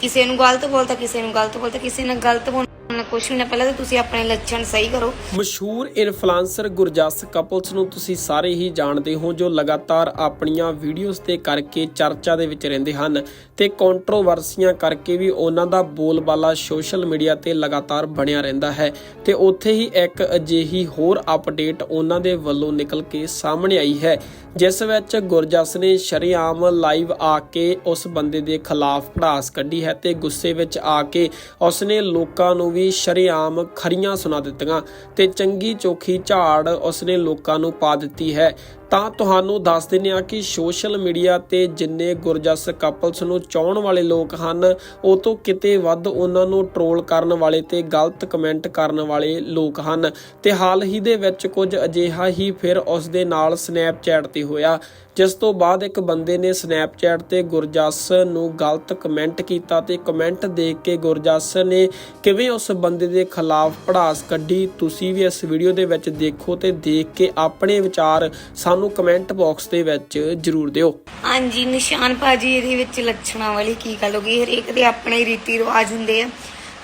ਕਿਸੇ ਨੂੰ ਗਲਤ ਬੋਲਤਾ ਕਿਸੇ ਨੂੰ ਗਲਤ ਬੋਲਤਾ ਕਿਸੇ ਨਾਲ ਗਲਤ ਬੋਲਣਾ ਕੁਛ ਵੀ ਨਾ, ਪਹਿਲਾਂ ਤਾਂ ਤੁਸੀਂ ਆਪਣੇ ਲੱਛਣ ਸਹੀ ਕਰੋ। ਮਸ਼ਹੂਰ ਇਨਫਲੂਐਂਸਰ ਗੁਰਜਸ ਕਪਲਸ ਨੂੰ ਤੁਸੀਂ ਸਾਰੇ ਹੀ ਜਾਣਦੇ ਹੋ, ਜੋ ਲਗਾਤਾਰ ਆਪਣੀਆਂ ਵੀਡੀਓਜ਼ ਤੇ ਕਰਕੇ ਚਰਚਾ ਦੇ ਵਿੱਚ ਰਹਿੰਦੇ ਹਨ ਤੇ ਕੰਟਰੋਵਰਸੀਆਂ ਕਰਕੇ ਵੀ ਉਹਨਾਂ ਦਾ ਬੋਲਬਾਲਾ ਸੋਸ਼ਲ ਮੀਡੀਆ ਤੇ ਲਗਾਤਾਰ ਬਣਿਆ ਰਹਿੰਦਾ ਹੈ। ਤੇ ਉੱਥੇ ਹੀ ਇੱਕ ਅਜਿਹੀ ਹੋਰ ਅਪਡੇਟ ਉਹਨਾਂ ਦੇ ਵੱਲੋਂ ਨਿਕਲ ਕੇ ਸਾਹਮਣੇ ਆਈ ਹੈ, ਜਿਸ ਵਿੱਚ ਗੁਰਜਸ ਨੇ ਸ਼ਰੇਆਮ ਲਾਈਵ ਆ ਕੇ ਉਸ ਬੰਦੇ ਦੇ ਖਿਲਾਫ ਭੜਾਸ ਕੱਢੀ ਹੈ ਤੇ ਗੁੱਸੇ ਵਿੱਚ ਆ ਕੇ ਉਸਨੇ ਲੋਕਾਂ ਨੂੰ ਵੀ ਸ਼ਰੇਆਮ ਖਰੀਆਂ ਸੁਣਾ ਦਿੱਤੀਆਂ ਤੇ ਚੰਗੀ ਚੋਖੀ ਝਾੜ ਉਸਨੇ ਲੋਕਾਂ ਨੂੰ ਪਾ ਦਿੱਤੀ ਹੈ। ਤਾਂ ਤੁਹਾਨੂੰ ਦੱਸ ਦਿੰਦੇ ਆ ਕਿ ਸੋਸ਼ਲ ਮੀਡੀਆ ਤੇ ਜਿੰਨੇ ਗੁਰਜਸ ਕਪਲਸ ਨੂੰ ਚਾਹਣ ਵਾਲੇ ਲੋਕ ਹਨ, ਉਹ ਤੋਂ ਕਿਤੇ ਵੱਧ ਉਹਨਾਂ ਨੂੰ ਟਰੋਲ ਕਰਨ ਵਾਲੇ ਤੇ ਗਲਤ ਕਮੈਂਟ ਕਰਨ ਵਾਲੇ ਲੋਕ ਹਨ। ਤੇ ਹਾਲ ਹੀ ਦੇ ਵਿੱਚ ਕੁਝ ਅਜਿਹਾ ਹੀ ਫਿਰ ਉਸ ਦੇ ਨਾਲ ਸਨੈਪਚੈਟ ਤੇ ਹੋਇਆ, ਜਿਸ ਤੋਂ ਬਾਅਦ ਇੱਕ ਬੰਦੇ ਨੇ ਸਨੈਪਚੈਟ ਤੇ ਗੁਰਜਸ ਨੂੰ ਗਲਤ ਕਮੈਂਟ ਕੀਤਾ ਤੇ ਕਮੈਂਟ ਦੇਖ ਕੇ ਗੁਰਜਸ ਨੇ ਕਿਵੇਂ ਉਸ ਬੰਦੇ ਦੇ ਖਿਲਾਫ ਪੜਾਸ ਕੱਢੀ। ਤੁਸੀਂ ਵੀ ਇਸ ਵੀਡੀਓ ਦੇ ਵਿੱਚ ਦੇਖੋ ਤੇ ਦੇਖ ਕੇ ਆਪਣੇ ਵਿਚਾਰ ਸਾਨੂੰ ਕਮੈਂਟ ਬਾਕਸ ਦੇ ਵਿੱਚ ਜਰੂਰ ਦਿਓ। ਹਾਂਜੀ, ਨਿਸ਼ਾਨ ਭਾਜੀ, ਇਹਦੇ ਵਿੱਚ ਲੱਛਣਾਂ ਵਾਲੀ ਕੀ ਗੱਲ ਹੋ ਗਈ? ਹਰੇਕ ਦੇ ਆਪਣੇ ਰੀਤੀ ਰਿਵਾਜ ਹੁੰਦੇ ਆ।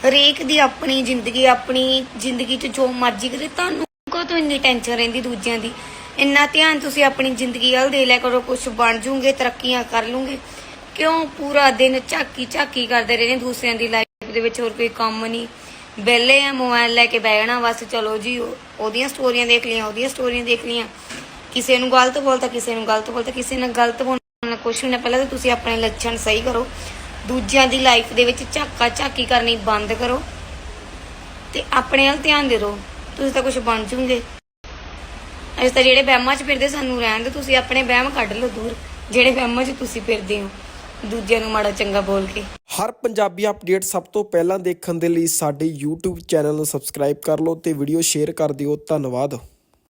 ਹਰੇਕ ਦੀ ਆਪਣੀ ਜ਼ਿੰਦਗੀ ਆਪਣੀ ਜ਼ਿੰਦਗੀ 'ਚ ਜੋ ਮਰਜ਼ੀ ਕਰੇ, ਤੁਹਾਨੂੰ ਕਦੋਂ ਇੰਨੀ ਟੈਨਸ਼ਨ ਰਹਿੰਦੀ ਦੂਜਿਆਂ ਦੀ? ਇੰਨਾ ਧਿਆਨ ਤੁਸੀਂ ਆਪਣੀ ਜ਼ਿੰਦਗੀ ਵੱਲ ਦੇ ਲਿਆ ਕਰੋ ਕੁਝ ਬਣ ਜੂਗੇ, ਤਰੱਕੀਆਂ ਕਰ ਲੂਗੇ। ਕਿਉਂ ਪੂਰਾ ਦਿਨ ਝਾਕੀ ਝਾਕੀ ਕਰਦੇ ਰਹਿੰਦੇ ਦੂਸਰਿਆਂ ਦੀ ਲਾਈਫ ਦੇ ਵਿੱਚ? ਹੋਰ ਕੋਈ ਕੰਮ ਨਹੀਂ। ਵਿਹਲੇ ਆ ਮੋਬਾਈਲ ਲੈ ਕੇ ਬੈਠਣਾ ਬਸ ਚਲੋ ਜੀ, ਉਹ- ਉਹਦੀਆਂ ਸਟੋਰੀਆਂ ਦੇਖ ਲਈਆਂ, ਉਹਦੀਆਂ ਸਟੋਰੀਆਂ ਦੇਖ ਲਈਆਂ। ਕਿਸੇ ਨੂੰ ਗਲਤ ਬੋਲਤਾ ਕਿਸੇ ਨੂੰ ਗਲਤ ਬੋਲਤਾ ਕਿਸੇ ਨਾਲ ਗਲਤ ਬੋਲਣਾ ਕੁਛ ਵੀ ਨਾ, ਪਹਿਲਾਂ ਤਾਂ ਤੁਸੀਂ ਆਪਣੇ ਲੱਛਣ ਸਹੀ ਕਰੋ। ਦੂਜਿਆਂ ਦੀ ਲਾਈਫ ਦੇ ਵਿੱਚ ਝਾਕਾ ਝਾਕੀ ਕਰਨੀ ਬੰਦ ਕਰੋ ਤੇ ਆਪਣੇ ਵੱਲ ਧਿਆਨ ਦੇ ਦਿਓ ਤੁਸੀਂ ਤਾਂ ਕੁਝ ਬਣ ਜੂਗੇ। ਅਸੀਂ ਤਾਂ ਜਿਹੜੇ ਵਹਿਮਾਂ 'ਚ ਫਿਰਦੇ ਸਾਨੂੰ ਰਹਿਣ ਦਿਓ, ਤੁਸੀਂ ਆਪਣੇ ਵਹਿਮ ਕੱਢ ਲਓ ਦੂਰ, ਜਿਹੜੇ ਵਹਿਮਾਂ 'ਚ ਤੁਸੀਂ ਫਿਰਦੇ ਹੋ, ਦੂਜਿਆਂ ਨੂੰ ਮਾੜਾ ਚੰਗਾ ਬੋਲ ਕੇ। ਹਰ ਪੰਜਾਬੀ ਅਪਡੇਟ ਸਭ ਤੋਂ ਪਹਿਲਾਂ ਦੇਖਣ ਦੇ ਲਈ ਸਾਡੇ YouTube ਚੈਨਲ ਨੂੰ ਸਬਸਕ੍ਰਾਈਬ ਕਰ ਲਓ ਤੇ ਵੀਡੀਓ ਸ਼ੇਅਰ ਕਰ ਦਿਓ। ਧੰਨਵਾਦ।